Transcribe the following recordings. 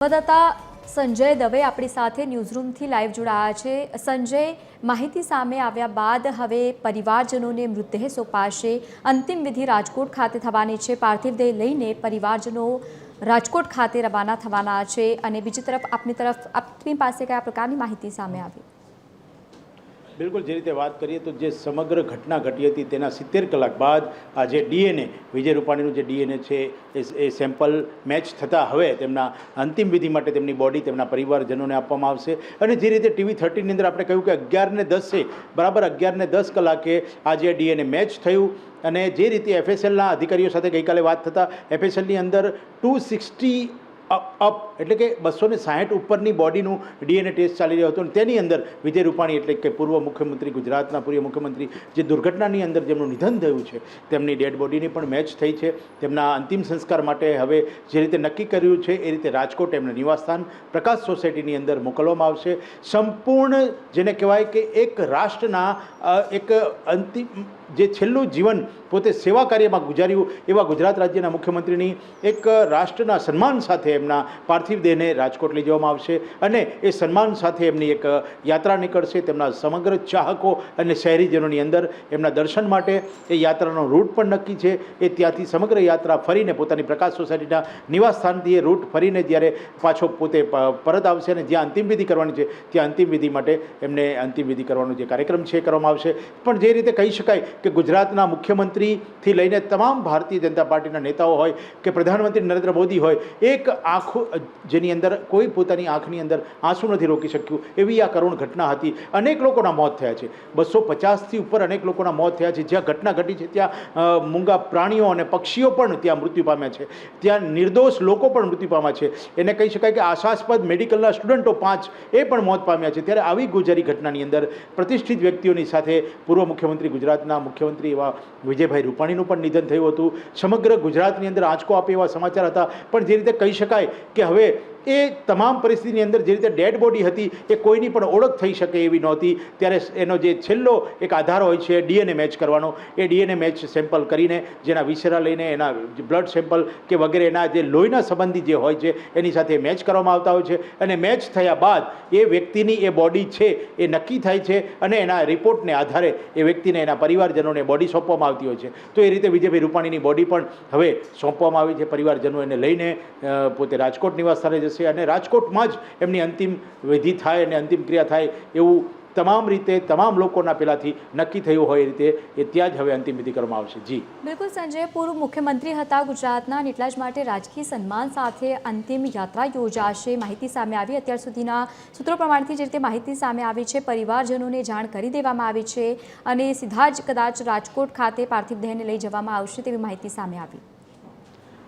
સંવાદદાતા સંજય દવે આપણી સાથે ન્યૂઝરૂમથી લાઈવ જોડાયા છે. સંજય, માહિતી સામે આવ્યા બાદ હવે પરિવારજનોને મૃતદેહ સોંપાશે. અંતિમ વિધિ રાજકોટ ખાતે થવાની છે. પાર્થિવ દેહ લઈને પરિવારજનો રાજકોટ ખાતે રવાના થવાના છે. અને બીજી તરફ આપની તરફ આપની પાસે કયા પ્રકારની માહિતી સામે આવી? બિલકુલ જે રીતે વાત કરીએ તો જે સમગ્ર ઘટના ઘટી હતી તેના સિત્તેર કલાક બાદ આ જે ડીએનએ, વિજય રૂપાણીનું જે ડીએનએ છે, એ સેમ્પલ મેચ થતાં હવે તેમના અંતિમ વિધિ માટે તેમની બોડી તેમના પરિવારજનોને આપવામાં આવશે. અને જે રીતે ટીવી થર્ટીની અંદર આપણે કહ્યું કે અગિયારને દસે, બરાબર અગિયારને દસ કલાકે આ જે ડીએનએ મેચ થયું. અને જે રીતે એફએસએલના અધિકારીઓ સાથે ગઈકાલે વાત થતાં, એફએસએલની અંદર ટુ સિક્સટી અપ એટલે કે બસો ને સાહીઠ ઉપરની બોડીનું ડીએનએ ટેસ્ટ ચાલી રહ્યો હતો અને તેની અંદર વિજય રૂપાણી એટલે કે પૂર્વ મુખ્યમંત્રી, ગુજરાતના પૂર્વ મુખ્યમંત્રી જે દુર્ઘટનાની અંદર જેમનું નિધન થયું છે, તેમની ડેડ બોડીની પણ મેચ થઈ છે. તેમના અંતિમ સંસ્કાર માટે હવે જે રીતે નક્કી કર્યું છે એ રીતે રાજકોટ એમના નિવાસસ્થાન પ્રકાશ સોસાયટીની અંદર મોકલવામાં આવશે. સંપૂર્ણ જેને કહેવાય કે એક રાષ્ટ્રના એક અંતિમ જે છેલ્લું જીવન પોતે સેવા કાર્યમાં ગુજાર્યું, એવા ગુજરાત રાજ્યના મુખ્યમંત્રીની એક રાષ્ટ્રના સન્માન સાથે એમના પાર્થિવ દેહને રાજકોટ લઈ જવામાં આવશે અને એ સન્માન સાથે એમની એક યાત્રા નીકળશે. તેમના સમગ્ર ચાહકો અને શહેરીજનોની અંદર એમના દર્શન માટે એ યાત્રાનો રૂટ પણ નક્કી છે. એ ત્યાંથી સમગ્ર યાત્રા ફરીને પોતાની પ્રકાશ સોસાયટીના નિવાસ સ્થાનથી એ રૂટ ફરીને જ્યારે પાછો પોતે પરત આવશે અને જ્યાં અંતિમ વિધિ કરવાની છે, ત્યાં અંતિમ વિધિ માટે એમને અંતિમ વિધિ કરવાનો જે કાર્યક્રમ છે એ કરવામાં આવશે. પણ જે રીતે કહી શકાય કે ગુજરાતના મુખ્યમંત્રીથી લઈને તમામ ભારતીય જનતા પાર્ટીના નેતાઓ હોય કે પ્રધાનમંત્રી નરેન્દ્ર મોદી હોય, એક આંખો, જેની અંદર કોઈ પોતાની આંખની અંદર આંસુ નથી રોકી શક્યું, એવી આ કરુણ ઘટના હતી. અનેક લોકોના મોત થયા છે. બસો પચાસથી ઉપર અનેક લોકોના મોત થયા છે. જ્યાં ઘટના ઘટી છે, ત્યાં મૂંગા પ્રાણીઓ અને પક્ષીઓ પણ ત્યાં મૃત્યુ પામ્યા છે. ત્યાં નિર્દોષ લોકો પણ મૃત્યુ પામ્યા છે. એને કહી શકાય કે આશાસ્પદ મેડિકલના સ્ટુડન્ટો પાંચ એ પણ મોત પામ્યા છે. ત્યારે આવી ગુજરી ઘટનાની અંદર પ્રતિષ્ઠિત વ્યક્તિઓની સાથે પૂર્વ મુખ્યમંત્રી ગુજરાતના મુખ્યમંત્રી એવા વિજયભાઈ રૂપાણીનું પણ નિધન થયું હતું. સમગ્ર ગુજરાતની અંદર આંચકો આપે એવા સમાચાર હતા. પણ જે રીતે કહી શકાય કે હવે એ તમામ પરિસ્થિતિની અંદર જે રીતે ડેડ બોડી હતી, એ કોઈની પણ ઓળખ થઈ શકે એવી નહોતી. ત્યારે એનો જે છેલ્લો એક આધાર હોય છે, ડીએનએ મેચ કરવાનો. એ ડીએનએ મેચ સેમ્પલ કરીને, જેના વિસરા લઈને એના બ્લડ સેમ્પલ કે વગેરે એના જે લોહીના સંબંધી જે હોય છે, એની સાથે મેચ કરવામાં આવતા હોય છે. અને મેચ થયા બાદ એ વ્યક્તિની એ બોડી છે, એ નક્કી થાય છે અને એના રિપોર્ટને આધારે એ વ્યક્તિને એના પરિવારજનોને બોડી સોંપવામાં આવતી હોય છે. તો એ રીતે વિજયભાઈ રૂપાણીની બોડી પણ હવે સોંપવામાં આવી છે પરિવારજનો એને લઈને પોતે રાજકોટ નિવાસ સ્થાને જશે અને રાજકોટમાં જ એમની અંતિમ વિધિ થાય અને અંતિમ ક્રિયા થાય એવું તમામ રીતે તમામ લોકોના પહેલાંથી નક્કી થયું હોય એ રીતે એ ત્યાં જ હવે અંતિમ વિધિ કરવામાં આવશે. જી. બિલકુલ, સંજય. પૂર્વ મુખ્યમંત્રી હતા ગુજરાતના અને એટલા જ માટે રાજકીય સન્માન સાથે અંતિમ યાત્રા યોજાશે. માહિતી સામે આવી. અત્યાર સુધીના સૂત્રો પ્રમાણથી જે રીતે માહિતી સામે આવી છે, પરિવારજનોને જાણ કરી દેવામાં આવી છે અને સીધા જ કદાચ રાજકોટ ખાતે પાર્થિવ દેહને લઈ જવામાં આવશે તેવી માહિતી સામે આવી.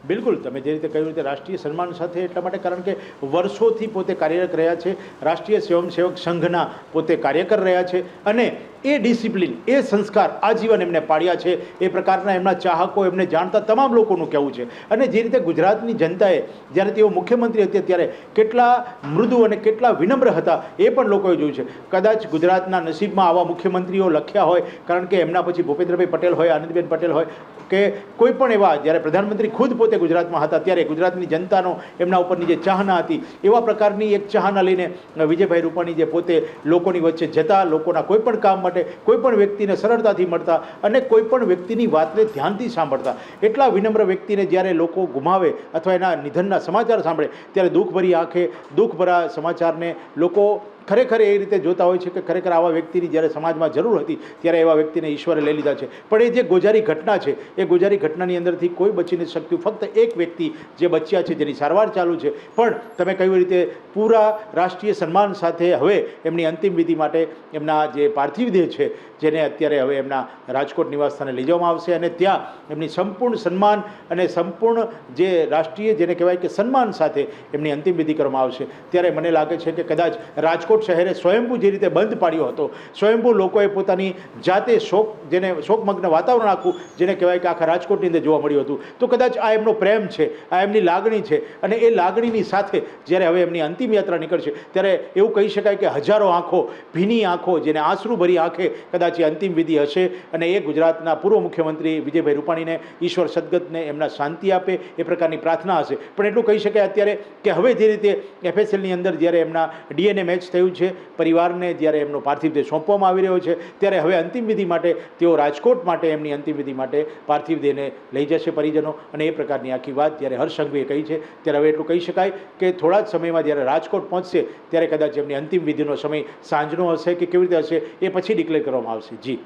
બિલકુલ, તમે જે રીતે કહ્યું રીતે રાષ્ટ્રીય સન્માન સાથે એટલા માટે કારણ કે વર્ષોથી પોતે કાર્યરત રહ્યા છે. રાષ્ટ્રીય સ્વયંસેવક સંઘના પોતે કાર્યકર રહ્યા છે. અને એ ડિસિપ્લિન, એ સંસ્કાર આજીવન એમને પાડ્યા છે. એ પ્રકારના એમના ચાહકો એમને જાણતા તમામ લોકોનું કહેવું છે. અને જે રીતે ગુજરાતની જનતાએ, જ્યારે તેઓ મુખ્યમંત્રી હતા ત્યારે કેટલા મૃદુ અને કેટલા વિનમ્ર હતા, એ પણ લોકોએ જોયું છે. કદાચ ગુજરાતના નસીબમાં આવા મુખ્યમંત્રીઓ લખ્યા હોય, કારણ કે એમના પછી ભૂપેન્દ્રભાઈ પટેલ હોય, આનંદીબેન પટેલ હોય, કે કોઈ પણ એવા, જ્યારે પ્રધાનમંત્રી ખુદ પોતે ગુજરાતમાં હતા, ત્યારે ગુજરાતની જનતાનો એમના ઉપરની જે ચાહના હતી, એવા પ્રકારની એક ચાહના લઈને વિજયભાઈ રૂપાણી જે પોતે લોકોની વચ્ચે જતા, લોકોના કોઈ પણ કામ માટે કોઈ પણ વ્યક્તિને સરળતાથી મળતા અને કોઈ પણ વ્યક્તિની વાતને ધ્યાનથી સાંભળતા. એટલા વિનમ્ર વ્યક્તિને જ્યારે લોકો ગુમાવે અથવા એના નિધનના સમાચાર સાંભળે, ત્યારે દુઃખભરી આંખે દુઃખભરા સમાચારને લોકો ખરેખર એ રીતે જોતા હોય છે કે ખરેખર આવા વ્યક્તિની જ્યારે સમાજમાં જરૂર હતી, ત્યારે એવા વ્યક્તિને ઈશ્વરે લઈ લીધા છે. પણ એ જે ગોજારી ઘટના છે, એ ગોજારી ઘટનાની અંદરથી કોઈ બચી નથી શકતું. ફક્ત એક વ્યક્તિ જે બચ્યા છે, જેની સારવાર ચાલુ છે. પણ તમે કઈ રીતે પૂરા રાષ્ટ્રીય સન્માન સાથે હવે એમની અંતિમ વિધિ માટે એમના જે પાર્થિવ દેહ છે જેને અત્યારે હવે એમના રાજકોટ નિવાસ સ્થાને લઈ જવામાં આવશે અને ત્યાં એમની સંપૂર્ણ સન્માન અને સંપૂર્ણ જે રાષ્ટ્રીય જેને કહેવાય કે સન્માન સાથે એમની અંતિમ વિધિ કરવામાં આવશે. ત્યારે મને લાગે છે કે કદાચ રાજકોટ રાજકોટ શહેરે સ્વયંભૂ જે રીતે બંધ પાડ્યો હતો, સ્વયંભૂ લોકોએ પોતાની જાતે શોક, જેને શોકમગ્ન વાતાવરણ આખું, જેને કહેવાય કે આખા રાજકોટની અંદર જોવા મળ્યું હતું. તો કદાચ આ એમનો પ્રેમ છે, આ એમની લાગણી છે અને એ લાગણીની સાથે જ્યારે હવે એમની અંતિમ યાત્રા નીકળશે, ત્યારે એવું કહી શકાય કે હજારો આંખો, ભીની આંખો, જેને આંસરુભરી આંખે કદાચ એ અંતિમ વિધિ હશે અને એ ગુજરાતના પૂર્વ મુખ્યમંત્રી વિજયભાઈ રૂપાણીને ઈશ્વર સદગતને એમના શાંતિ આપે, એ પ્રકારની પ્રાર્થના હશે. પણ એટલું કહી શકાય અત્યારે કે હવે જે રીતે એફએસએલની અંદર જ્યારે એમના ડીએનએ મેચ થયું છે, પરિવારને જ્યારે એમનો પાર્થિવ દેહ સોંપવામાં આવી રહ્યો છે, ત્યારે હવે અંતિમ વિધિ માટે તેઓ રાજકોટ માટે એમની અંતિમ વિધિ માટે પાર્થિવ દેહને લઈ જશે પરિજનો. અને એ પ્રકારની આખી વાત જ્યારે હર્ષસંઘવીએ કહી છે, ત્યારે હવે એટલું કહી શકાય કે થોડા જ સમયમાં જ્યારે રાજકોટ પહોંચશે, ત્યારે કદાચ એમની અંતિમ વિધિનો સમય સાંજનો હશે કે કેવી રીતે હશે, એ પછી ડિક્લેર કરવામાં આવશે. જી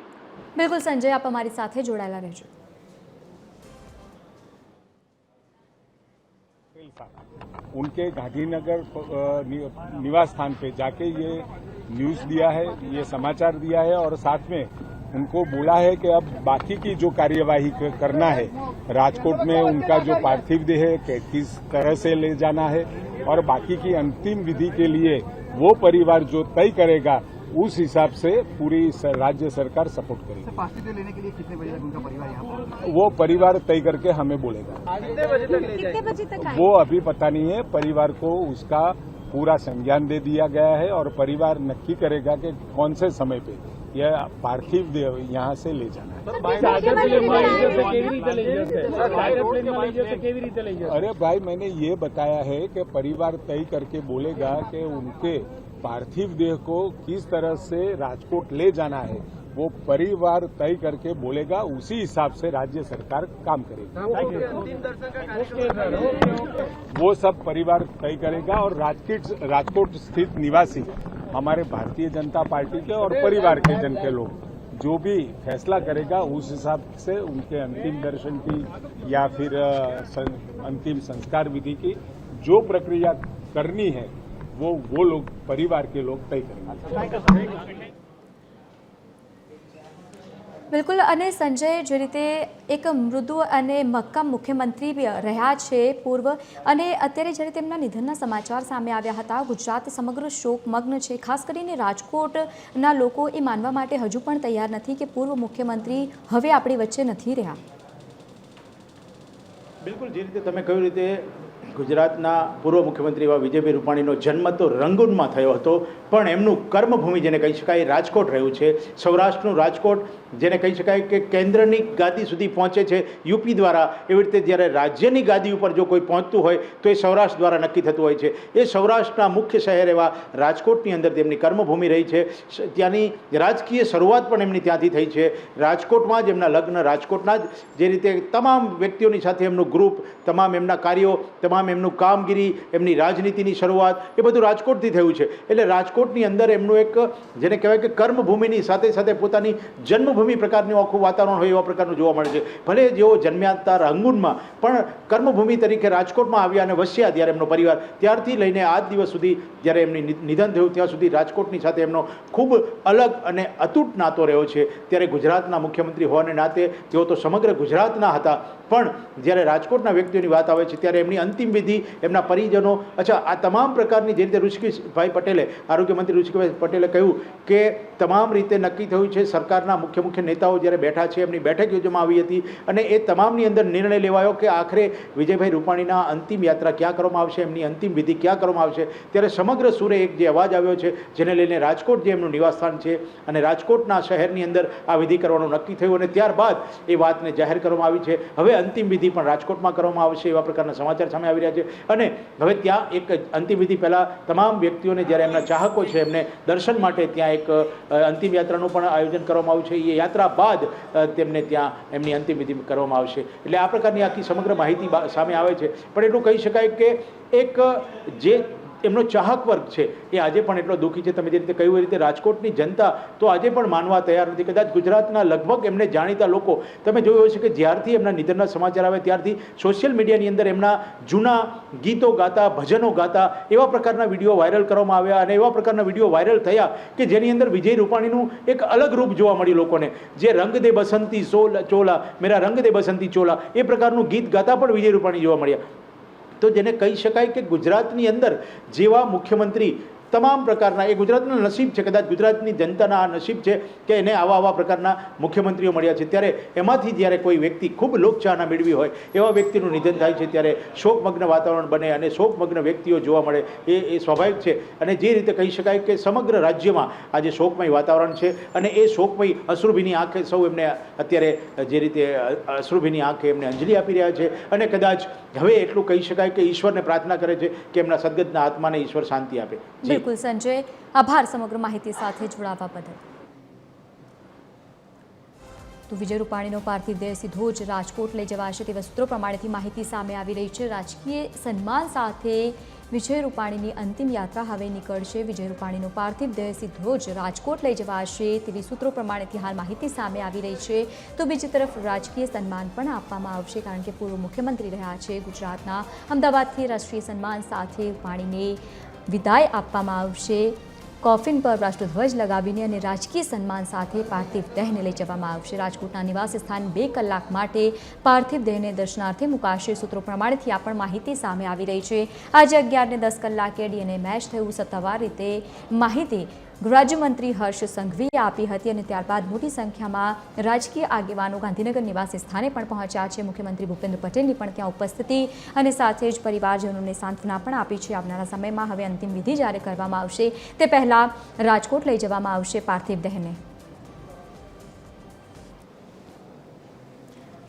બિલકુલ સંજય આપ અમારી સાથે જોડાયેલા રહેજો उनके गांधीनगर अ, नि- निवास स्थान पे जाके ये न्यूज दिया है ये समाचार दिया है और साथ में उनको बोला है कि अब बाकी की जो कार्यवाही क- करना है राजकोट में उनका जो पार्थिव देह है कि- किस तरह से ले जाना है और बाकी की अंतिम विधि के लिए वो परिवार जो तय करेगा उस हिसाब से पूरी राज्य सरकार सपोर्ट करेगी। लेने के लिए कितने बजे तक उनका परिवार यहाँ वो परिवार तय करके हमें बोलेगा। कितने बजे तक वो अभी पता नहीं है परिवार को उसका पूरा संज्ञान दे दिया गया है और परिवार नक्की करेगा कि कौन से समय पे यह पार्थिव देह यहाँ से ले जाना है। अरे भाई मैंने ये बताया है कि परिवार तय करके बोलेगा कि उनके पार्थिव देह को किस तरह से राजकोट ले जाना है वो परिवार तय करके बोलेगा उसी हिसाब से राज्य सरकार काम करेगी। वो सब परिवार तय करेगा और राजकीट राजकोट स्थित निवासी हमारे भारतीय जनता पार्टी के और परिवार के जन के लोग जो भी फैसला करेगा उस हिसाब से उनके अंतिम दर्शन की या फिर अंतिम संस्कार विधि की जो प्रक्रिया करनी है वो वो लोग परिवार के लोग तय करेंगे બિલકુલ અને સંજય જે રીતે એક મૃદુ અને મક્કમ મુખ્યમંત્રી બી રહ્યા છે પૂર્વ અને અત્યારે જ્યારે તેમના નિધનના સમાચાર સામે આવ્યા હતા ગુજરાત સમગ્ર શોકમગ્ન છે ખાસ કરીને રાજકોટના લોકો એ માનવા માટે હજુ પણ તૈયાર નથી કે પૂર્વ મુખ્યમંત્રી હવે આપણી વચ્ચે નથી રહ્યા બિલકુલ જે રીતે તમે કહ્યું રીતે ગુજરાતના પૂર્વ મુખ્યમંત્રી એવા વિજયભાઈ રૂપાણીનો જન્મ તો રંગૂનમાં થયો હતો, પણ એમનું કર્મભૂમિ જેને કહી શકાય રાજકોટ રહ્યું છે. સૌરાષ્ટ્રનું રાજકોટ જેને કહી શકાય કે કેન્દ્રની ગાદી સુધી પહોંચે છે. યુપી દ્વારા એવી રીતે જ્યારે રાજ્યની ગાદી ઉપર જો કોઈ પહોંચતું હોય, તો એ સૌરાષ્ટ્ર દ્વારા નક્કી થતું હોય છે. એ સૌરાષ્ટ્રના મુખ્ય શહેર એવા રાજકોટની અંદર તેમની કર્મભૂમિ રહી છે. ત્યાંની રાજકીય શરૂઆત પણ એમની ત્યાંથી થઈ છે. રાજકોટમાં જ એમના લગ્ન, રાજકોટના જ જે રીતે તમામ વ્યક્તિઓની સાથે એમનું ગ્રુપ તમામ એમના કાર્યો, તમામ એમનું કામગીરી, એમની રાજનીતિની શરૂઆત, એ બધું રાજકોટથી થયું છે. એટલે રાજકોટની અંદર એમનું એક, જેને કહેવાય કે કર્મભૂમિની સાથે સાથે પોતાની જન્મભૂમિ પ્રકારનું આખું વાતાવરણ હોય એવા પ્રકારનું જોવા મળે છે. ભલે જેઓ જન્મ્યા હતા રંગૂનમાં, પણ કર્મભૂમિ તરીકે રાજકોટમાં આવ્યા અને વસ્યા ત્યારે એમનો પરિવાર, ત્યારથી લઈને આજ દિવસ સુધી જ્યારે એમની નિધન થયું, ત્યાં સુધી રાજકોટની સાથે એમનો ખૂબ અલગ અને અતૂટ નાતો રહ્યો છે. ત્યારે ગુજરાતના મુખ્યમંત્રી હોવાને નાતે તેઓ તો સમગ્ર ગુજરાતના હતા. પણ જ્યારે રાજકોટના વ્યક્તિઓની વાત આવે છે, ત્યારે એમની અંતિમ વિધિ, એમના પરિજનો, અચ્છા, આ તમામ પ્રકારની જે રીતે ઋષિકેશભાઈ પટેલે આરોગ્યમંત્રી ઋષિકેશભાઈ પટેલે કહ્યું કે તમામ રીતે નક્કી થયું છે, સરકારના મુખ્ય મુખ્ય નેતાઓ જ્યારે બેઠા છે, એમની બેઠક યોજવામાં આવી હતી અને એ તમામની અંદર નિર્ણય લેવાયો કે આખરે વિજયભાઈ રૂપાણીના અંતિમ યાત્રા ક્યાં કરવામાં આવશે, એમની અંતિમ વિધિ ક્યાં કરવામાં આવશે. ત્યારે સમગ્ર સુરે એક જે અવાજ આવ્યો છે, જેને લઈને રાજકોટ જે એમનું નિવાસસ્થાન છે અને રાજકોટના શહેરની અંદર આ વિધિ કરવાનું નક્કી થયું અને ત્યારબાદ એ વાતને જાહેર કરવામાં આવી છે. હવે અંતિમ વિધિ પણ રાજકોટમાં કરવામાં આવશે એવા પ્રકારના સમાચાર સામે આવી રહ્યા છે. અને હવે ત્યાં એક અંતિમ વિધિ પહેલાં તમામ વ્યક્તિઓને જ્યારે એમના ચાહકો છે, એમને દર્શન માટે ત્યાં એક અંતિમ યાત્રાનું પણ આયોજન કરવામાં આવ્યું છે. એ યાત્રા બાદ તેમને ત્યાં એમની અંતિમ વિધિ કરવામાં આવશે. એટલે આ પ્રકારની આખી સમગ્ર માહિતી સામે આવે છે. પણ એટલું કહી શકાય કે એક, જે એમનો ચાહક વર્ગ છે. એ આજે પણ એટલો દુઃખી છે. તમે જે રીતે કહ્યું એ રીતે રાજકોટની જનતા તો આજે પણ માનવા તૈયાર નથી. કદાચ ગુજરાતના લગભગ એમને જાણીતા લોકો, તમે જોયું હશે કે જ્યારથી એમના નિધનના સમાચાર આવે ત્યારથી સોશિયલ મીડિયાની અંદર એમના જૂના ગીતો ગાતા, ભજનો ગાતા, એવા પ્રકારના વીડિયો વાયરલ કરવામાં આવ્યા અને એવા પ્રકારના વીડિયો વાયરલ થયા કે જેની અંદર વિજય રૂપાણીનું એક અલગ રૂપ જોવા મળ્યું લોકોને. જે રંગ દે બસંતી સોલ ચોલા, મેરા રંગ દે બસંતી ચોલા, એ પ્રકારનું ગીત ગાતા પણ વિજય રૂપાણી જોવા મળ્યા. તો જેને કહી શકાય કે ગુજરાતની અંદર જેવા મુખ્યમંત્રી તમામ પ્રકારના, એ ગુજરાતનું નસીબ છે કદાચ ગુજરાતની જનતાના આ નસીબ છે કે એને આવા આવા પ્રકારના મુખ્યમંત્રીઓ મળ્યા છે. ત્યારે એમાંથી જ્યારે કોઈ વ્યક્તિ ખૂબ લોકચાહના મેળવી હોય, એવા વ્યક્તિનું નિધન થાય છે ત્યારે શોકમગ્ન વાતાવરણ બને અને શોકમગ્ન વ્યક્તિઓ જોવા મળે, એ એ સ્વાભાવિક છે. અને જે રીતે કહી શકાય કે સમગ્ર રાજ્યમાં આજે શોકમય વાતાવરણ છે અને એ શોકમય અશ્રુભીની આંખે સૌ એમને અત્યારે જે રીતે અશ્રુભીની આંખે એમને અંજલિ આપી રહ્યા છે અને કદાચ હવે એટલું કહી શકાય કે ઈશ્વરને પ્રાર્થના કરે છે કે એમના સદગતના આત્માને ઈશ્વર શાંતિ આપે. બિલકુલ સંજય, આભાર સમગ્ર માહિતી સાથે જોડાવા બદલ. તો વિજય રૂપાણીનો પાર્થિવ દેહ સીધો જ રાજકોટ લઈ જવાશે તેવા સૂત્રો પ્રમાણેથી માહિતી સામે આવી રહી છે. રાજકીય સન્માન સાથે વિજય રૂપાણીની અંતિમ યાત્રા હવે નીકળશે. વિજય રૂપાણીનો પાર્થિવ દેહ સીધો જ રાજકોટ લઈ જવાશે તેવી સૂત્રો પ્રમાણેથી હાલ માહિતી સામે આવી રહી છે. તો બીજી તરફ રાજકીય સન્માન પણ આપવામાં આવશે કારણ કે પૂર્વ મુખ્યમંત્રી રહ્યા છે ગુજરાતના અમદાવાદથી રાષ્ટ્રીય સન્માન સાથે રૂપાણીને વિદાય આપવામાં આવશે. કોફિન પર રાષ્ટ્રધ્વજ લગાવીને અને રાજકીય સન્માન સાથે પાર્થિવ દેહને લઈ જવામાં આવશે. રાજકોટના નિવાસ સ્થાન બે કલાક માટે પાર્થિવ દેહને દર્શનાર્થે મુકાશે. સૂત્રો પ્રમાણેથી આ પણ માહિતી સામે આવી રહી છે. આજે અગિયારને દસ કલાકે ડીએનએ મેચ થયું. સત્તાવાર રીતે માહિતી ગૃહરાજ્યમંત્રી હર્ષ સંઘવીએ આપી હતી અને ત્યારબાદ મોટી સંખ્યામાં રાજકીય આગેવાનો ગાંધીનગર નિવાસી સ્થાને પણ પહોંચ્યા છે. મુખ્યમંત્રી ભૂપેન્દ્ર પટેલની પણ ત્યાં ઉપસ્થિતિ અને સાથે જ પરિવારજનોને સાંત્વના પણ આપી છે. આવનારા સમયમાં હવે અંતિમ વિધિ જ્યારે કરવામાં આવશે, તે પહેલાં રાજકોટ લઈ જવામાં આવશે પાર્થિવ દેહને.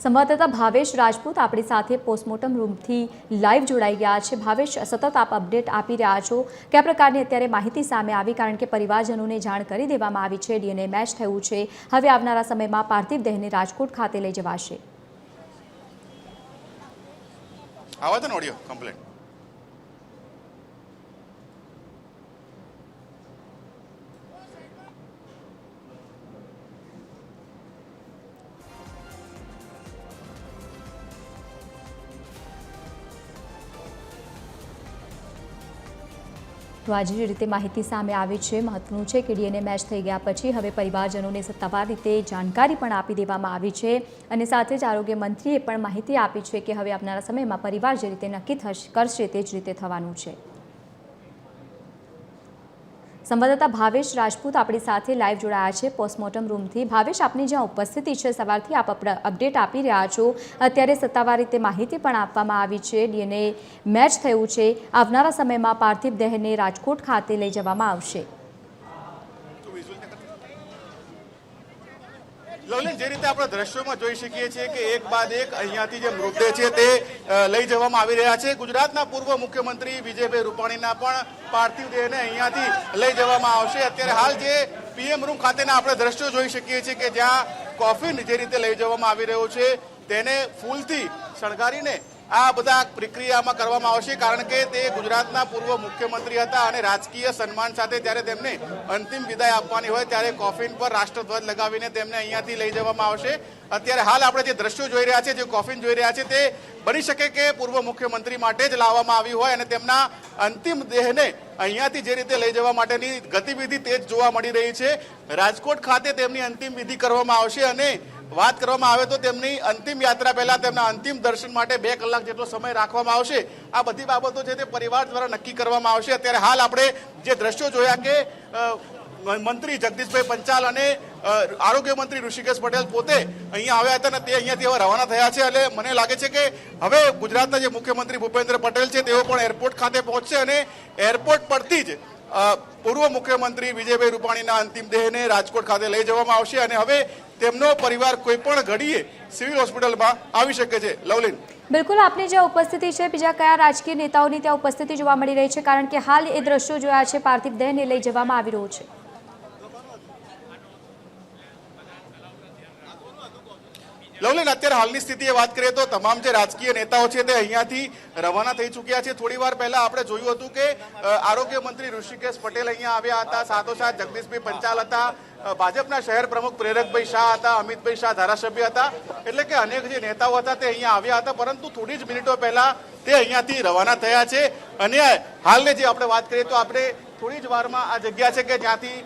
સંવાદદાતા ભાવેશ રાજપૂત આપણી સાથે પોસ્ટમોર્ટમ રૂમથી લાઈવ જોડાઈ ગયા છે. ભાવેશ, સતત આપ અપડેટ આપી રહ્યા છો કયા પ્રકારની અત્યારે માહિતી સામે આવી કારણ કે પરિવારજનોને જાણ કરી દેવામાં આવી છે. ડીએનએ મેચ થયું છે. હવે આવનારા સમયમાં પાર્થિવ દેહને રાજકોટ ખાતે લઈ જવાશે. આવા ઓડિયો, કમ્પ્લેટ. તો આજે જે રીતે માહિતી સામે આવી છે, મહત્વનું છે કે ડીએનએ મેચ થઈ ગયા પછી હવે પરિવારજનોને સત્તાવાર રીતે જાણકારી પણ આપી દેવામાં આવી છે અને સાથે જ આરોગ્ય મંત્રીએ પણ માહિતી આપી છે કે હવે આવનારા સમયમાં પરિવાર જે રીતે નક્કી કરશે તે જ રીતે થવાનું છે. સંવાદદાતા ભાવેશ રાજપૂત આપણી સાથે લાઈવ જોડાયા છે પોસ્ટમોર્ટમ રૂમથી ભાવેશ, આપની જ્યાં ઉપસ્થિતિ છે, સવારથી આપ અપડ- અપડેટ આપી રહ્યા છો. અત્યારે સત્તાવાર રીતે માહિતી પણ આપવામાં આવી છે. ડીએનએ મેચ થયું છે. આવનારા સમયમાં પાર્થિવ દેહને રાજકોટ ખાતે લઈ જવામાં આવશે. લવલીન જે રીતે આપણે દ્રશ્યોમાં જોઈ શકીએ છીએ કે એક બાદ એક અહીંયાથી જે મૃતદેહ છે તે લઈ જવામાં આવી રહ્યા છે. ગુજરાતના પૂર્વ મુખ્યમંત્રી વિજયભાઈ રૂપાણીના પણ પાર્થિવ દેહને અહીંયાથી લઈ જવામાં આવશે. અત્યારે હાલ જે પીએમ રૂમ ખાતેના આપણે દ્રશ્યો જોઈ શકીએ છીએ કે જ્યાં કોફિન જે રીતે લઈ જવામાં આવી રહ્યો છે, તેને ફૂલથી શણગારીને આ બધા પ્રક્રિયામાં કરવામાં આવશે કારણ કે તે ગુજરાતના પૂર્વ મુખ્યમંત્રી હતા અને રાજકીય સન્માન સાથે ત્યારે તેમને અંતિમ વિદાય આપવાની હોય ત્યારે કોફિન પર રાષ્ટ્રધ્વજ લગાવીને તેમને અહીંયાથી લઈ જવામાં આવશે. અત્યારે હાલ આપણે જે દ્રશ્યો જોઈ રહ્યા છે, જે કોફિન જોઈ રહ્યા છે, તે બની શકે કે પૂર્વ મુખ્યમંત્રી માટે જ લાવવામાં આવી હોય અને તેમના અંતિમ દેહને અહીંયાથી જે રીતે લઈ જવા માટેની ગતિવિધિ તે જ જોવા મળી રહી છે. રાજકોટ ખાતે તેમની અંતિમ વિધિ કરવામાં આવશે અને વાત કરવામાં આવે તો તેમની અંતિમ યાત્રા પહેલા તેમના અંતિમ દર્શન માટે બે કલાક જેટલો સમય રાખવામાં આવશે. આ બધી બાબતો છે તે પરિવાર દ્વારા નક્કી કરવામાં આવશે. અત્યારે હાલ આપણે જે દ્રશ્યો જોયા કે મંત્રી જગદીશભાઈ પંચાલ અને આરોગ્ય મંત્રી ઋષિકેશ પટેલ પોતે અહીંયા આવ્યા હતા અને તે અહીંયાથી હવે રવાના થયા છે. એટલે મને લાગે છે કે હવે ગુજરાતના જે મુખ્યમંત્રી ભૂપેન્દ્ર પટેલ છે તેઓ પણ એરપોર્ટ ખાતે પહોંચશે અને એરપોર્ટ પરથી જ પૂર્વ મુખ્યમંત્રી વિજયભાઈ રૂપાણીના અંતિમ દેહને રાજકોટ ખાતે લઈ જવામાં આવશે અને હવે તેમનો પરિવાર કોઈ પણ ઘડીએ સિવિલ હોસ્પિટલમાં આવી શકે છે. લવલીન. બિલકુલ, આપની જે ઉપસ્થિતિ છે, બીજા કયા રાજકીય નેતાઓની ત્યાં ઉપસ્થિતિ જોવા મળી રહી છે? કારણ કે હાલ એ દ્રશ્યો જોયા છે, પાર્થિવ દેહને લઈ જવામાં આવી રહ્યું છે. લવલીન અત્યારે હાલની સ્થિતિએ વાત કરીએ તો તમામ જે રાજકીય નેતાઓ છે તે અહીંયાથી રવાના થઈ ચૂક્યા છે. થોડી વાર પહેલા આપણે જોયું હતું કે આરોગ્ય મંત્રી ઋષિકેશ પટેલ અહીંયા આવ્યા હતા. સાથોસાથ જગદીશભાઈ પંચાલ હતા. ભાજપના શહેર પ્રમુખ પ્રેરકભાઈ શાહ હતા, અમિતભાઈ શાહ ધારાસભ્ય હતા. એટલે કે અનેક જે નેતાઓ હતા તે અહીંયા આવ્યા હતા. પરંતુ થોડી જ મિનિટો પહેલા તે અહીંયાથી રવાના થયા છે. અને હાલની જે આપણે વાત કરીએ તો આપણે થોડી જ વારમાં આ જગ્યા છે કે જ્યાંથી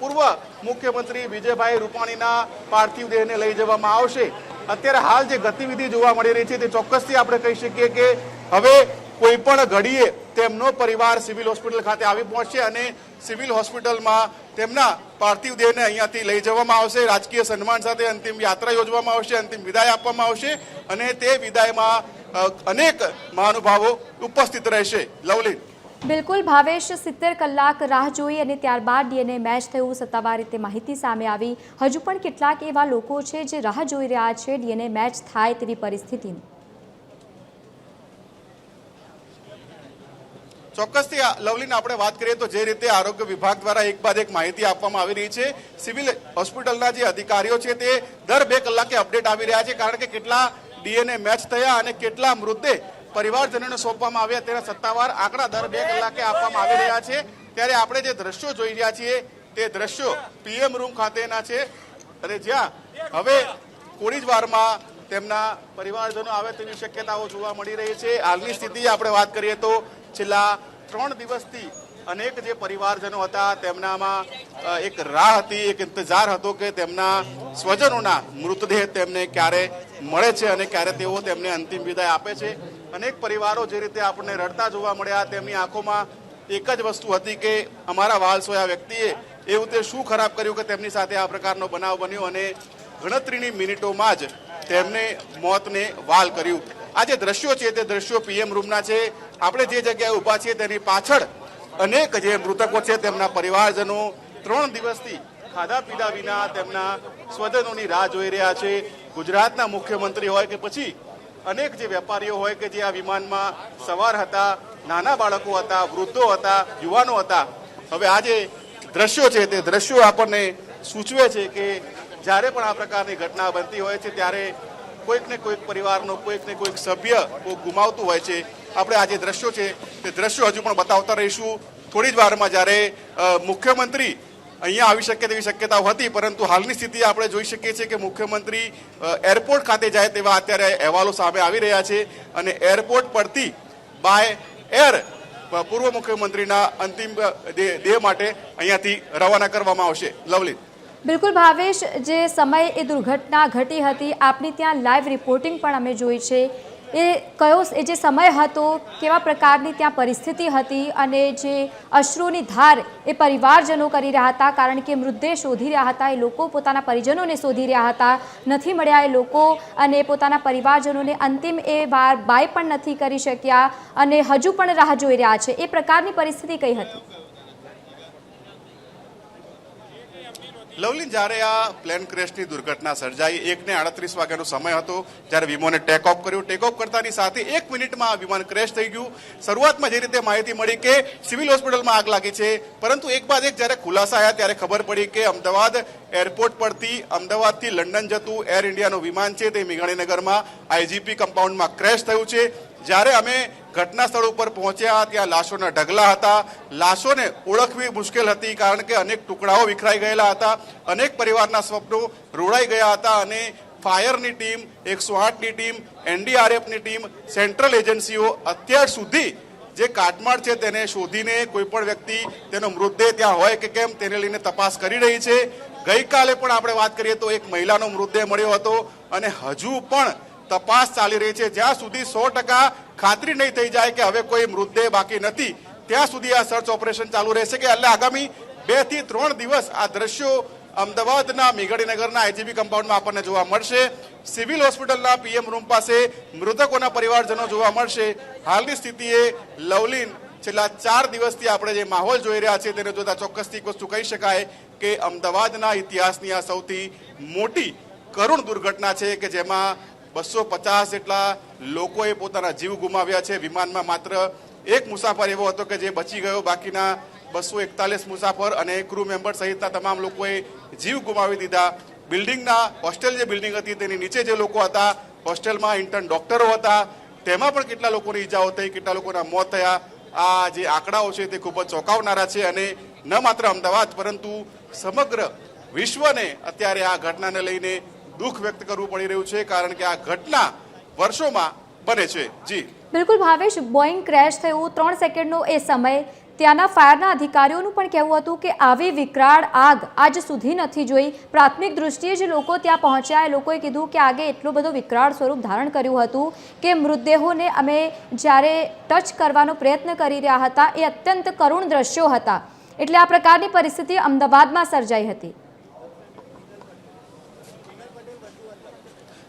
પૂર્વ મુખ્યમંત્રી વિજયભાઈ રૂપાણીના પાર્થિવ દેહને લઈ જવામાં આવશે. અત્યારે હાલ જે ગતિવિધિ જોવા મળી રહી છે તે ચોક્કસથી આપણે કહી શકીએ કે હવે કોઈ પણ ઘડીએ તેમનો પરિવાર સિવિલ હોસ્પિટલ ખાતે આવી પહોંચશે અને સિવિલ હોસ્પિટલમાં તેમના પાર્થિવ દેહને અહીંયાથી લઈ જવામાં આવશે. રાજકીય સન્માન સાથે અંતિમ યાત્રા યોજવામાં આવશે, અંતિમ વિદાય આપવામાં આવશે અને તે વિદાયમાં અનેક મહાનુભાવો ઉપસ્થિત રહેશે. લવલી બિલકુલ ભાવેશ, સિત્તેર કલાક રાહ જોઈ અને ત્યારબાદ ડીએનએ મેચ થયું. સત્તાવાર રીતે માહિતી સામે આવી. હજુ પણ કેટલાક એવા લોકો છે જે રાહ જોઈ રહ્યા છે ડીએનએ મેચ થાય તેવી પરિસ્થિતિની ચોક્કસથી લવલીને, આપણે વાત કરીએ તો જે રીતે આરોગ્ય વિભાગ દ્વારા એક બાદ એક માહિતી આપવામાં આવી રહી છે. સિવિલ હોસ્પિટલના જે અધિકારીઓ છે તે દર બે કલાકે અપડેટ આવી રહ્યા છે, કારણ કે કેટલા ડીએનએ મેચ થયા અને કેટલા મૃતદેહ પરિવારજનોને સોંપવામાં આવ્યા તેના સત્તાવાર આંકડા દર બે કલાકે આપવામાં આવી રહ્યા છે. ત્યારે આપણે જે દ્રશ્યો જોઈ રહ્યા છીએ તે દ્રશ્યો પીએમ રૂમ ખાતેના છે. અને જ્યાં હવે થોડી જ વારમાં તેમના પરિવારજનો આવે તેવી શક્યતાઓ જોવા મળી રહી છે. હાલની સ્થિતિ આપણે વાત કરીએ તો છેલ્લા ત્રણ દિવસથી અનેક જે પરિવારજનો હતા તેમનામાં એક રાહ હતી, એક ઇંતજાર હતો કે તેમના સ્વજનોના મૃતદેહ તેમને ક્યારે મળે છે અને ક્યારે તેઓ તેમને અંતિમ વિદાય આપે છે. અનેક પરિવારો જે રીતે આપણને રડતા જોવા મળ્યા, તેમની આંખોમાં એક જ વસ્તુ હતી કે અમારા વાલસોયા વ્યક્તિએ એવું તે શું ખરાબ કર્યું કે તેમની સાથે આ પ્રકારનો બનાવ બન્યો અને ગણતરીની મિનિટોમાં જ તેમને મોતને વાલ કર્યું. આ જે દ્રશ્યો છે, તે દ્રશ્યો પીએમ રૂમના છે. આપણે જે જગ્યાએ ઊભા છીએ તેની પાછળ અનેક જે મૃતકો છે તેમના પરિવારજનો ત્રણ દિવસથી ખાધા પીધા વિના તેમના સ્વજનોની રાહ જોઈ રહ્યા છે. ગુજરાતના મુખ્યમંત્રી હોય કે પછી અનેક જે વેપારીઓ હોય કે જે આ વિમાનમાં સવાર હતા, નાના બાળકો હતા, વૃદ્ધો હતા, યુવાનો હતા. હવે આ જે દ્રશ્યો છે તે દ્રશ્યો આપણને સૂચવે છે કે જ્યારે પણ આ પ્રકારની ઘટના બનતી હોય છે, ત્યારે કોઈક ને કોઈક પરિવારનો, કોઈક ને કોઈક સભ્ય કોઈ ગુમાવતું હોય છે. આપણે આ જે દ્રશ્યો છે તે દ્રશ્યો હજુ પણ બતાવતા રહીશું. થોડી જ વારમાં જ્યારે મુખ્યમંત્રી અહીંયા આવી શકે તેવી શક્યતાઓ હતી, પરંતુ હાલની સ્થિતિ આપણે જોઈ શકીએ છીએ કે મુખ્યમંત્રી એરપોર્ટ ખાતે જાય તેવા અત્યારે અહેવાલો સામે આવી રહ્યા છે અને એરપોર્ટ પરથી બાય એર પૂર્વ મુખ્યમંત્રીના અંતિમ દેહ માટે અહીંયાથી રવાના કરવામાં આવશે. લવલી બિલકુલ ભાવેશ, જે સમયે એ દુર્ઘટના ઘટી હતી, આપની ત્યાં લાઈવ રિપોર્ટિંગ પણ અમે જોઈ છે. એ કયો એ જે સમય હતો, કેવા પ્રકારની ત્યાં પરિસ્થિતિ હતી અને જે અશ્રુની ધાર એ પરિવારજનો કરી રહ્યા હતા, કારણ કે મૃતદેહ શોધી રહ્યા હતા, એ લોકો પોતાના પરિજનોને શોધી રહ્યા હતા, નથી મળ્યા એ લોકો અને પોતાના પરિવારજનોને અંતિમ એ વાર બાય પણ નથી કરી શક્યા અને હજુ પણ રાહ જોઈ રહ્યા છે. એ પ્રકારની પરિસ્થિતિ કઈ હતી? લવલીન, જ્યારે આ પ્લેન ક્રેશની દુર્ઘટના સર્જાઈ, એકને આડત્રીસ વાગ્યાનો સમય હતો, જ્યારે વિમાને ટેક ઓફ કર્યું. ટેક ઓફ કરતાની સાથે એક મિનિટમાં આ વિમાન ક્રેશ થઈ ગયું. શરૂઆતમાં જે રીતે માહિતી મળી કે સિવિલ હોસ્પિટલમાં આગ લાગી છે, પરંતુ એક બાદ એક જ્યારે ખુલાસા આવ્યા ત્યારે ખબર પડી કે અમદાવાદ એરપોર્ટ પરથી, અમદાવાદથી લંડન જતું એર ઇન્ડિયાનું વિમાન છે, તે મેઘાણીનગરમાં, આઈજીપી કમ્પાઉન્ડમાં ક્રેશ થયું છે. જ્યારે અમે ઘટના સ્થળ ઉપર પહોંચ્યા, ત્યાં લાશોના ઢગલા હતા. લાશોને ઓળખવી મુશ્કેલ હતી કારણ કે અનેક ટુકડાઓ વિખરાઈ ગયેલા હતા. અનેક પરિવારના સ્વપ્નો રોડાઈ ગયા હતા અને ફાયરની ટીમ, એકસો આઠની ટીમ, એનડીઆરએફની ટીમ, સેન્ટ્રલ એજન્સીઓ અત્યાર સુધી જે કાટમાળ છે તેને શોધીને કોઈ પણ વ્યક્તિ તેનો મૃતદેહ ત્યાં હોય કે કેમ તેને લઈને તપાસ કરી રહી છે. ગઈકાલે પણ આપણે વાત કરીએ તો એક મહિલાનો મૃતદેહ મળ્યો હતો અને હજુ પણ તપાસ ચાલી રહી છે. જ્યાં સુધી સો ટકા ખાતરી નહીં થઈ જાય કે હવે કોઈ મૃતદેહ બાકી નથી, ત્યાં સુધી આ સર્ચ ઓપરેશન ચાલુ રહેશે કે એટલે આગામી બેથી ત્રણ દિવસ આ દ્રશ્યો અમદાવાદના મેઘડીનગરના આઈજીબી કમ્પાઉન્ડમાં આપણને જોવા મળશે. સિવિલ હોસ્પિટલના પીએમ રૂમ પાસે મૃતકોના પરિવારજનો જોવા મળશે. હાલની સ્થિતિએ લવલીન છેલ્લા ચાર દિવસથી આપણે જે માહોલ જોઈ રહ્યા છીએ તેને જોતા ચોક્કસથી એક વસ્તુ કહી શકાય કે અમદાવાદના ઇતિહાસની આ સૌથી મોટી કરુણ દુર્ઘટના છે કે જેમાં બસો પચાસ જેટલા લોકોએ પોતાના જીવ ગુમાવ્યા છે. વિમાનમાં માત્ર એક મુસાફર એવો હતો કે જે બચી ગયો. બાકીના બસો એકતાલીસ મુસાફર અને ક્રૂ મેમ્બર સહિતના તમામ લોકોએ જીવ ગુમાવી દીધા. બિલ્ડિંગના હોસ્ટેલ જે બિલ્ડિંગ હતી તેની નીચે જે લોકો હતા, હોસ્ટેલમાં ઇન્ટર્ન ડોક્ટરો હતા. તેમાં પણ કેટલા લોકોની ઈજાઓ થઈ, કેટલા લોકોના મોત થયા, આ જે આંકડાઓ છે તે ખૂબ જ ચોંકાવનારા છે અને ન માત્ર અમદાવાદ, પરંતુ સમગ્ર વિશ્વને અત્યારે આ ઘટનાને લઈને દુઃખ વ્યક્ત કરવું પડી રહ્યું છે કારણ કે આ ઘટના વર્ષોમાં બને છે. જી. બિલકુલ ભાવેશ બોઈંગ ક્રેશ થયું, ત્રણ સેકન્ડનો એ સમય. ત્યાંના ફાયરના અધિકારીઓનું પણ કહેવું હતું કે આવી વિકરાળ આગ આજ સુધી નથી જોઈ. પ્રાથમિક દૃષ્ટિએ જે લોકો ત્યાં પહોંચ્યા, એ લોકોએ કીધું કે આગે એટલું બધું વિકરાળ સ્વરૂપ ધારણ કર્યું હતું કે મૃતદેહોને અમે જ્યારે ટચ કરવાનો પ્રયત્ન કરી રહ્યા હતા, એ અત્યંત કરુણ દ્રશ્યો હતા. એટલે આ પ્રકારની પરિસ્થિતિ અમદાવાદમાં સર્જાઈ હતી.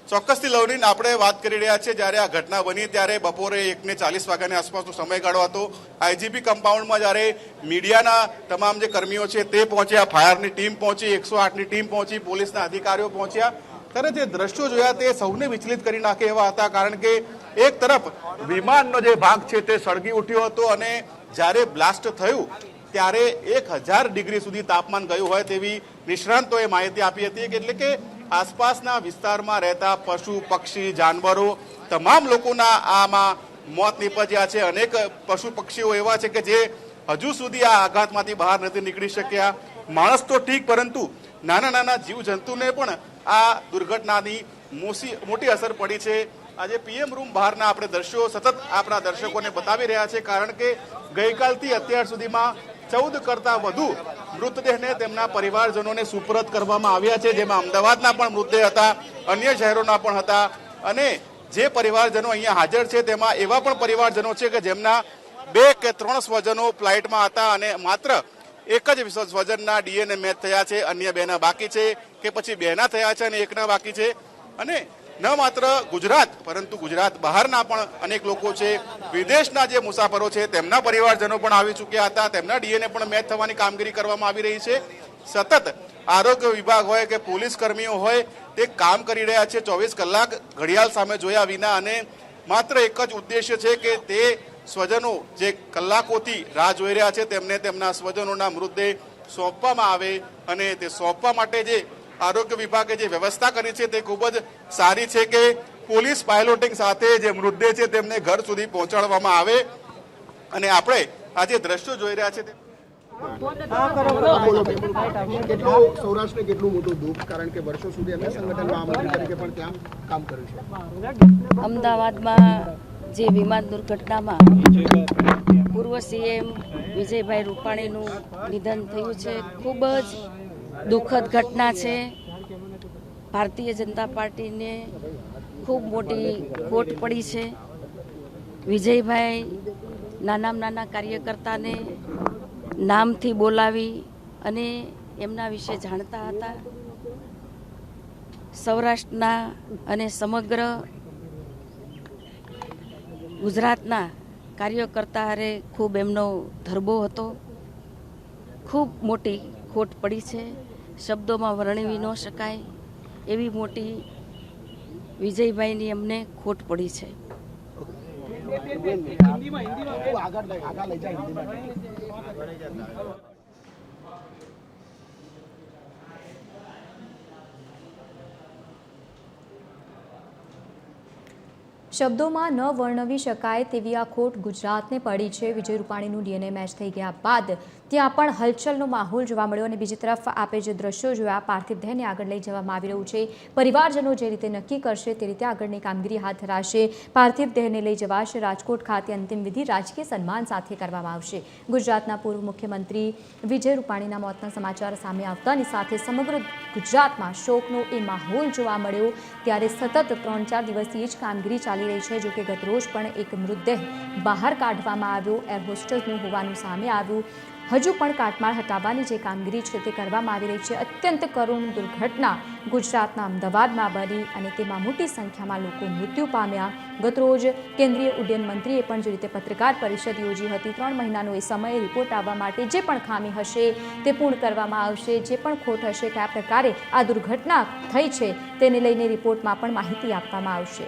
ચોક્કસથી લવરીન આપણે વાત કરી રહ્યા છીએ જ્યારે આ ઘટના બની ત્યારે બપોરે એકને ચાલીસ વાગ્યાની આસપાસનો સમયગાળો હતો. આઈજીપી કમ્પાઉન્ડમાં જ્યારે મીડિયાના તમામ જે કર્મીઓ છે તે પહોંચ્યા, ફાયરની ટીમ પહોંચી, એકસો આઠની ટીમ પહોંચી, પોલીસના અધિકારીઓ પહોંચ્યા. ત્યારે જે દ્રશ્યો જોયા તે સૌને વિચલિત કરી નાખે એવા હતા, કારણ કે એક તરફ વિમાનનો જે ભાગ છે તે સળગી ઉઠ્યો હતો અને જ્યારે બ્લાસ્ટ થયું, ત્યારે એક હજાર ડિગ્રી સુધી તાપમાન ગયું હોય તેવી નિષ્ણાંતોએ માહિતી આપી હતી. એટલે કે આસપાસના વિસ્તારમાં રહેતા પશુ, પક્ષી, જાનવરો તમામ લોકોના આમાં મોત નીપજ્યા છે. અનેક પશુ, પક્ષીઓ એવા છે કે જે હજુ સુધી આ આઘાતમાંથી બહાર નથી નીકળી શક્યા. માણસ તો ઠીક, પરંતુ નાના નાના જીવજંતુને પણ આ દુર્ઘટનાની મોસી, મોટી અસર પડી છે. આજે પીએમ રૂમ બહારના આપણે દ્રશ્યો સતત આપણા દર્શકોને બતાવી રહ્યા છે, કારણ કે ગઈકાલથી અત્યાર સુધીમાં ચૌદ કરતા વધુ મૃતદેહને તેમના પરિવારજનોને સુપરત કરવામાં આવ્યા છે, જેમાં અમદાવાદના પણ મૃતદેહ હતા, અન્ય શહેરોના પણ હતા. અને જે પરિવારજનો અહીંયા હાજર છે, તેમાં એવા પણ પરિવારજનો છે કે જેમના બે કે ત્રણ સ્વજનો ફ્લાઇટમાં હતા અને માત્ર એક જ સ્વજનના ડીએનએ મેચ થયા છે, અન્ય બેના બાકી છે, કે પછી બેના થયા છે અને એકના બાકી છે. અને ન માત્ર ગુજરાત, પરંતુ ગુજરાત બહારના પણ અનેક લોકો છે. વિદેશના જે મુસાફરો છે, તેમના પરિવારજનો પણ આવી ચૂક્યા હતા. તેમના ડીએનએ પણ મેચ થવાની કામગીરી કરવામાં આવી રહી છે. સતત આરોગ્ય વિભાગ હોય કે પોલીસ કર્મીઓ હોય, તે કામ કરી રહ્યા છે. ચોવીસ કલાક ઘડિયાળ સામે જોયા વિના અને માત્ર એક જ ઉદ્દેશ્ય છે કે તે સ્વજનો જે કલાકોથી રાહ જોઈ રહ્યા છે, તેમને તેમના સ્વજનોના મૃતદેહ સોંપવામાં આવે અને તે સોંપવા માટે જે આરોગ્ય વિભાગે જે વ્યવસ્થા કરી છે તે ખૂબ જ સારી છે કે પોલીસ પાયલોટિંગ સાથે જે મૃતદેહ છે તેમને ઘર સુધી પહોંચાડવામાં આવે. અને આપણે આ જે દ્રશ્યો જોઈ રહ્યા છે તે કેટલું સૌરાષ્ટ્રને કેટલું મોટું દુઃખ કારણ કે વર્ષો સુધી અમે સંગઠન તરીકે પણ ત્યાં કામ કર્યું છે. અમદાવાદમાં જે વિમાન દુર્ઘટનામાં પૂર્વ સીએમ વિજયભાઈ રૂપાણીનું નિધન થયું છે ખૂબ જ દુઃખદ ઘટના છે. ભારતીય જનતા પાર્ટીને ખૂબ મોટી ખોટ પડી છે. વિજયભાઈ નાનામાં નાના કાર્યકર્તાને નામથી બોલાવી અને એમના વિશે જાણતા હતા. સૌરાષ્ટ્રના અને સમગ્ર ગુજરાતના કાર્યકર્તા હારે ખૂબ એમનો ધરબો હતો. ખૂબ મોટી ખોટ પડી છે. શબ્દોમાં વર્ણવી ન શકાય એવી મોટી વિજયભાઈની અમને ખોટ પડી છે. શબ્દોમાં ન વર્ણવી શકાય તેવી આ ખોટ ગુજરાતને પડી છે. વિજય રૂપાણીનું ડીએનએ મેચ થઈ ગયા બાદ ત્યાં પણ હલચલનો માહોલ જોવા મળ્યો અને બીજી તરફ આપે જે દ્રશ્યો જોયા, પાર્થિવ દેહને આગળ લઈ જવામાં આવી રહ્યું છે. પરિવારજનો જે રીતે નક્કી કરશે તે રીતે આગળની કામગીરી હાથ ધરાશે. પાર્થિવ દેહને લઈ જવાશે રાજકોટ ખાતે અંતિમ વિધિ રાજકીય સન્માન સાથે કરવામાં આવશે. ગુજરાતના પૂર્વ મુખ્યમંત્રી વિજય રૂપાણીના મોતના સમાચાર સામે આવતાની સાથે સમગ્ર ગુજરાતમાં શોકનો એ માહોલ જોવા મળ્યો. ત્યારે સતત ત્રણ ચાર દિવસથી જ કામગીરી ચાલી રહી છે, જોકે ગતરોજ પણ એક મૃતદેહ બહાર કાઢવામાં આવ્યો. એર હોસ્ટેલનું હોવાનું સામે આવ્યું. હજુ પણ કાટમાળ હટાવવાની જે કામગીરી છે તે કરવામાં આવી રહી છે. અત્યંત કરુણ દુર્ઘટના ગુજરાતના અમદાવાદમાં બની અને તેમાં મોટી સંખ્યામાં લોકો મૃત્યુ પામ્યા. ગતરોજ કેન્દ્રીય ઉડ્ડયન મંત્રીએ પણ જે રીતે પત્રકાર પરિષદ યોજી હતી, ત્રણ મહિનાનો એ સમય રિપોર્ટ આવવા માટે જે પણ ખામી હશે તે પૂર્ણ કરવામાં આવશે. જે પણ ખોટ હશે કયા પ્રકારે આ દુર્ઘટના થઈ છે તેને લઈને રિપોર્ટમાં પણ માહિતી આપવામાં આવશે.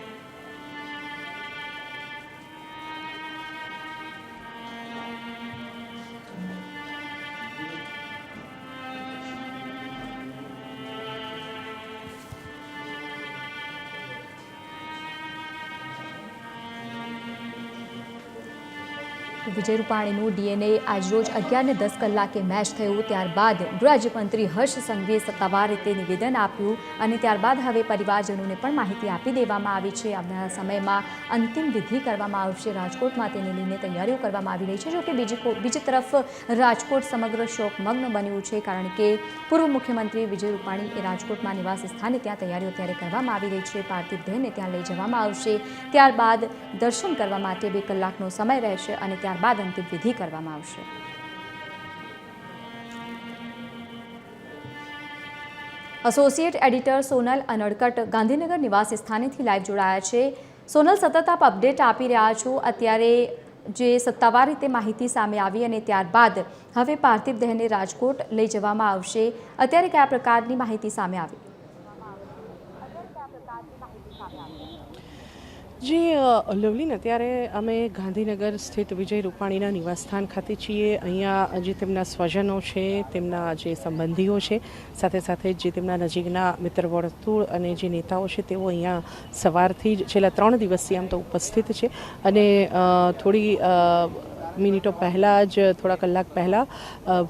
વિજય રૂપાણીનું ડીએનએ આજરોજ અગિયારને દસ કલાકે મેચ થયું. ત્યારબાદ ગૃહરાજ્યમંત્રી હર્ષ સંઘવીએ સત્તાવાર રીતે નિવેદન આપ્યું અને ત્યારબાદ હવે પરિવારજનોને પણ માહિતી આપી દેવામાં આવી છે. આવનારા સમયમાં અંતિમ વિધિ કરવામાં આવશે. રાજકોટમાં તેને લઈને તૈયારીઓ કરવામાં આવી રહી છે, જોકે બીજી બીજી તરફ રાજકોટ સમગ્ર શોકમગ્ન બન્યું છે, કારણ કે પૂર્વ મુખ્યમંત્રી વિજય રૂપાણી એ રાજકોટમાં નિવાસ સ્થાને ત્યાં તૈયારીઓ ત્યારે કરવામાં આવી રહી છે. પાર્થિવ દેહને ત્યાં લઈ જવામાં આવશે. ત્યારબાદ દર્શન કરવા માટે બે કલાકનો સમય રહેશે અને ત્યારબાદ અંતિમ વિધિ કરવામાં આવશે. એસોસિએટ એડિટર સોનલ અનડકટ ગાંધીનગર નિવાસી સ્થાનેથી લાઈવ જોડાયા છે. સોનલ, સતત આપ અપડેટ આપી રહ્યા છો. અત્યારે જે સત્તાવાર રીતે માહિતી સામે આવી અને ત્યારબાદ હવે પાર્થિવ દેહને રાજકોટ લઈ જવામાં આવશે. અત્યારે કયા પ્રકારની માહિતી સામે આવી? જે લવલીન અત્યારે અમે ગાંધીનગર સ્થિત વિજય રૂપાણીના નિવાસસ્થાન ખાતે છીએ. અહીંયા જે તેમના સ્વજનો છે, તેમના જે સંબંધીઓ છે, સાથે સાથે જે તેમના નજીકના મિત્ર વર્તુળ અને જે નેતાઓ છે, તેઓ અહીંયા સવારથી જ છેલ્લા ત્રણ દિવસથી આમ તો ઉપસ્થિત છે. અને થોડી મિનિટો પહેલાં જ, થોડા કલાક પહેલાં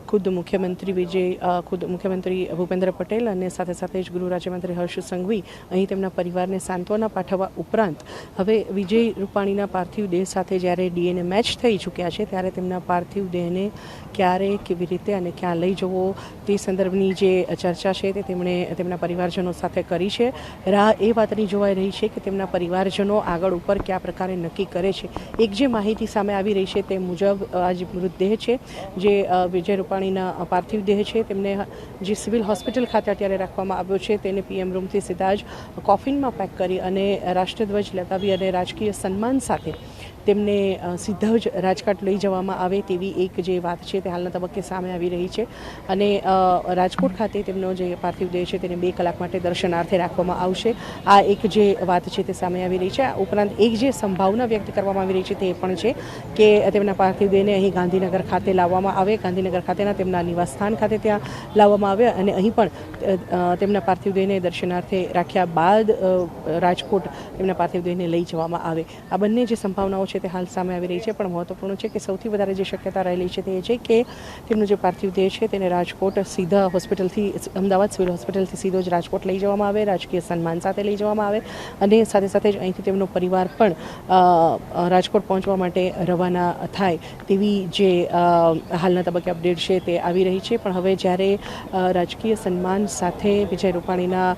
ખુદ મુખ્યમંત્રી વિજય ખુદ મુખ્યમંત્રી ભૂપેન્દ્ર પટેલ અને સાથે સાથે જ ગૃહ રાજ્યમંત્રી હર્ષ સંઘવી અહીં તેમના પરિવારને સાંત્વના પાઠવવા ઉપરાંત હવે વિજય રૂપાણીના પાર્થિવ દેહ સાથે જ્યારે ડીએનએ મેચ થઈ ચૂક્યા છે, ત્યારે તેમના પાર્થિવ દેહને ક્યારે, કેવી રીતે અને ક્યાં લઈ જવો તે સંદર્ભની જે ચર્ચા છે તે તેમણે તેમના પરિવારજનો સાથે કરી છે. રાહ એ વાતની જોવાઈ રહી છે કે તેમના પરિવારજનો આગળ ઉપર કયા પ્રકારે નક્કી કરે છે. એક જે માહિતી સામે આવી રહી છે તે મુજબ આ જે મૃતદેહ છે, જે વિજય રૂપાણીના પાર્થિવ દેહ છે. તેમને જે સિવિલ હોસ્પિટલ ખાતે અત્યારે રાખવામાં આવ્યો છે, તેને પીએમ રૂમથી સીધા જ કોફિનમાં પેક કરી અને રાષ્ટ્રધ્વજ લગાવી અને રાજકીય સન્માન સાથે તેમને સીધા જ રાજકાટ લઈ જવામાં આવે તેવી એક જે વાત છે તે હાલના તબક્કે સામે આવી રહી છે. અને રાજકોટ ખાતે તેમનો જે પાર્થિવ દેહ છે તેને બે કલાક માટે દર્શનાર્થે રાખવામાં આવશે. આ એક જે વાત છે તે સામે આવી રહી છે. આ ઉપરાંત એક જે સંભાવના વ્યક્ત કરવામાં આવી રહી છે તે પણ છે કે તેમના પાર્થિવ દેહને અહીં ગાંધીનગર ખાતે લાવવામાં આવે. ગાંધીનગર ખાતેના તેમના નિવાસસ્થાન ખાતે ત્યાં લાવવામાં આવે અને અહીં પણ તેમના પાર્થિવ દેહને દર્શનાર્થે રાખ્યા બાદ રાજકોટ તેમના પાર્થિવ દેહને લઈ જવામાં આવે. આ બંને જે સંભાવનાઓ છે તે હાલ સામે આવી રહી છે. પણ મહત્વપૂર્ણ છે કે સૌથી વધારે જે શક્યતા રહેલી છે તે એ છે કે તેમનો જે પાર્થિવ દેહ છે તેને રાજકોટ સીધા હોસ્પિટલથી, અમદાવાદ સિવિલ હોસ્પિટલથી સીધો જ રાજકોટ લઈ જવામાં આવે, રાજકીય સન્માન સાથે લઈ જવામાં આવે અને સાથે સાથે જ અહીંથી તેમનો પરિવાર પણ રાજકોટ પહોંચવા માટે રવાના થાય તેવી જે હાલના તબક્કે અપડેટ છે તે આવી રહી છે. પણ હવે જ્યારે રાજકીય સન્માન સાથે વિજય રૂપાણીના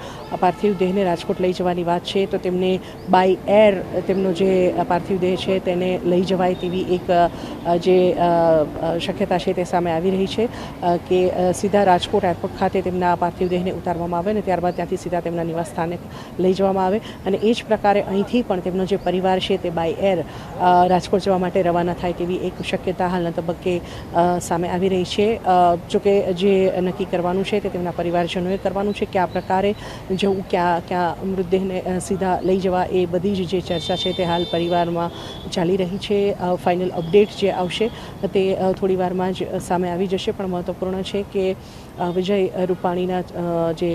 પાર્થિવ દેહને રાજકોટ લઈ જવાની વાત છે, તો તેમને બાય એર તેમનો જે પાર્થિવ દેહ છે તેને લઈ જવાય તેવી એક જે શક્યતા છે તે સામે આવી રહી છે કે સીધા રાજકોટ એરપોર્ટ ખાતે તેમના પાર્થિવ દેહને ઉતારવામાં આવે અને ત્યારબાદ ત્યાંથી સીધા તેમના નિવાસ સ્થાને લઈ જવામાં આવે. અને એ જ પ્રકારે અહીંથી પણ તેમનો જે પરિવાર છે તે બાય એર રાજકોટ જવા માટે રવાના થાય તેવી એક શક્યતા હાલના તબક્કે સામે આવી રહી છે. જોકે જે નક્કી કરવાનું છે તે તેમના પરિવારજનોએ કરવાનું છે કયા પ્રકારે જવું, ક્યાં ક્યાં મૃતદેહને સીધા લઈ જવા એ બધી જ જે ચર્ચા છે તે હાલ પરિવારમાં ચાલી રહી છે ફાઇનલ અપડેટ જે આવશે, તે થોડી વારમાં જ સામે આવી જશે. પણ મહત્વપૂર્ણ છે કે વિજય રૂપાણીના જે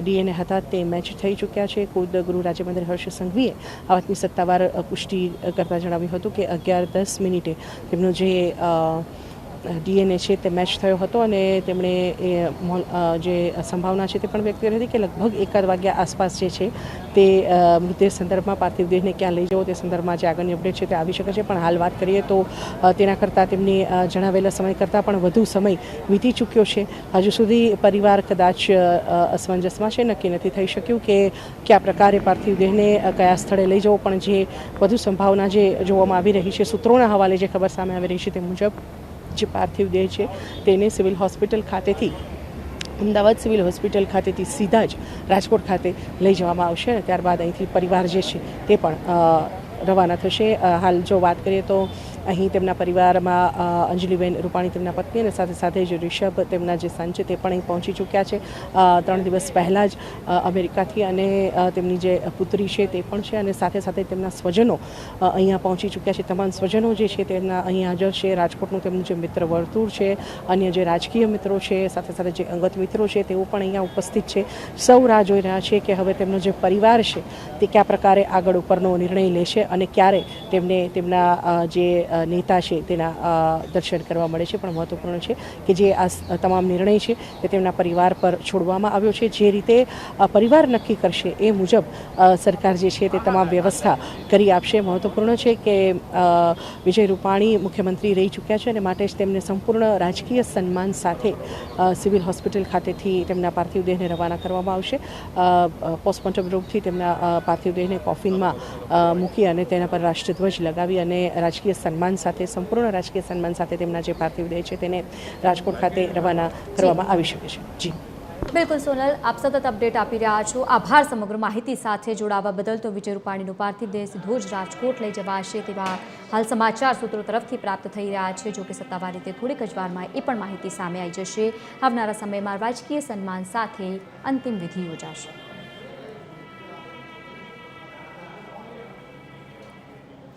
ડીએનએ હતા, તે મેચ થઈ ચૂક્યા છે. ખુદ ગૃહ રાજ્યમંત્રી હર્ષ સંઘવીએ આ વાતની સત્તાવાર પુષ્ટિ કરતાં જણાવ્યું હતું કે અગિયાર દસ મિનિટે તેમનું જે ડીએનએ છે તે મેચ થયો હતો અને તેમણે એ જે સંભાવના છે તે પણ વ્યક્ત કરી હતી કે લગભગ એકાદ વાગ્યા આસપાસ જે છે તે મૃતદેહ સંદર્ભમાં પાર્થિવ દેહને ક્યાં લઈ જવો તે સંદર્ભમાં જે આગળની અપડેટ છે તે આવી શકે છે. પણ હાલ વાત કરીએ તો તેના કરતાં તેમની જણાવેલા સમય કરતાં પણ વધુ સમય વીતી ચૂક્યો છે. હજુ સુધી પરિવાર કદાચ અસમંજસમાં છે. નક્કી નથી થઈ શક્યું કે કયા પ્રકારે પાર્થિવ દેહને કયા સ્થળે લઈ જવો. પણ જે વધુ સંભાવના જે જોવામાં આવી રહી છે, સૂત્રોના હવાલે જે ખબર સામે આવી રહી છે તે મુજબ જે પાર્થિવ દેહ છે. તેને સિવિલ હોસ્પિટલ ખાતેથી, અમદાવાદ સિવિલ હોસ્પિટલ ખાતેથી સીધા જ રાજકોટ ખાતે લઈ જવામાં આવશે ત્યારબાદ અહીંથી પરિવાર જે છે તે પણ રવાના થશે. હાલ જો વાત કરીએ તો અહીં તેમના પરિવારમાં અંજલિબેન રૂપાણી તેમના પત્ની અને સાથે સાથે જે રિષભ તેમના જે સન તે પણ અહીં પહોંચી ચૂક્યા છે. ત્રણ દિવસ પહેલાં જ અમેરિકાથી અને તેમની જે પુત્રી છે તે પણ છે અને સાથે સાથે તેમના સ્વજનો અહીંયા પહોંચી ચૂક્યા છે. તમામ સ્વજનો જે છે તેમના અહીં હાજર છે. રાજકોટનું તેમનું જે મિત્ર વર્તુળ છે, અન્ય જે રાજકીય મિત્રો છે, સાથે સાથે જે અંગત મિત્રો છે તેઓ પણ અહીંયા ઉપસ્થિત છે. સૌ રાહ જોઈ રહ્યા છે કે હવે તેમનો જે પરિવાર છે તે કયા પ્રકારે આગળ ઉપરનો નિર્ણય લેશે અને ક્યારે તેમને તેમના જે નેતા છે તેના દર્શન કરવા મળે છે, પણ મહત્વપૂર્ણ છે કે જે આ તમામ નિર્ણય છે તે તેમના પરિવાર પર છોડવામાં આવ્યો છે. જે રીતે પરિવાર નક્કી કરશે એ મુજબ સરકાર જે છે તે તમામ વ્યવસ્થા કરી આપશે. મહત્વપૂર્ણ છે કે વિજય રૂપાણી મુખ્યમંત્રી રહી ચૂક્યા છે અને માટે જ તેમને સંપૂર્ણ રાજકીય સન્માન સાથે સિવિલ હોસ્પિટલ ખાતેથી તેમના પાર્થિવ દેહને રવાના કરવામાં આવશે. પોસ્ટમોર્ટમ રોગથી તેમના પાર્થિવ દેહને કોફિનમાં મૂકી અને તેના પર રાષ્ટ્રધ્વજ લગાવી અને રાજકીય સન્માન સાથે, સંપૂર્ણ રાજકીય સન્માન સાથે તેમના જે પાર્થિવ દેહ છે તેને રાજકોટ ખાતે રવાના કરવામાં આવી શકે છે. જી. બિલકુલ, સોનલ, આપ સતત અપડેટ આપી રહ્યા છો. આભાર સમગ્ર માહિતી સાથે જોડાવા બદલ તો વિજય રૂપાણીનું પાર્થિવ દેહ સીધો જ રાજકોટ લઈ જવાશે તેવા હાલ સમાચાર સૂત્રો તરફથી પ્રાપ્ત થઈ રહ્યા છે. જોકે સત્તાવાર રીતે થોડીક જ વારમાં એ પણ માહિતી સામે આવી જશે. આવનારા સમયમાં રાજકીય સન્માન સાથે અંતિમ વિધિ યોજાશે.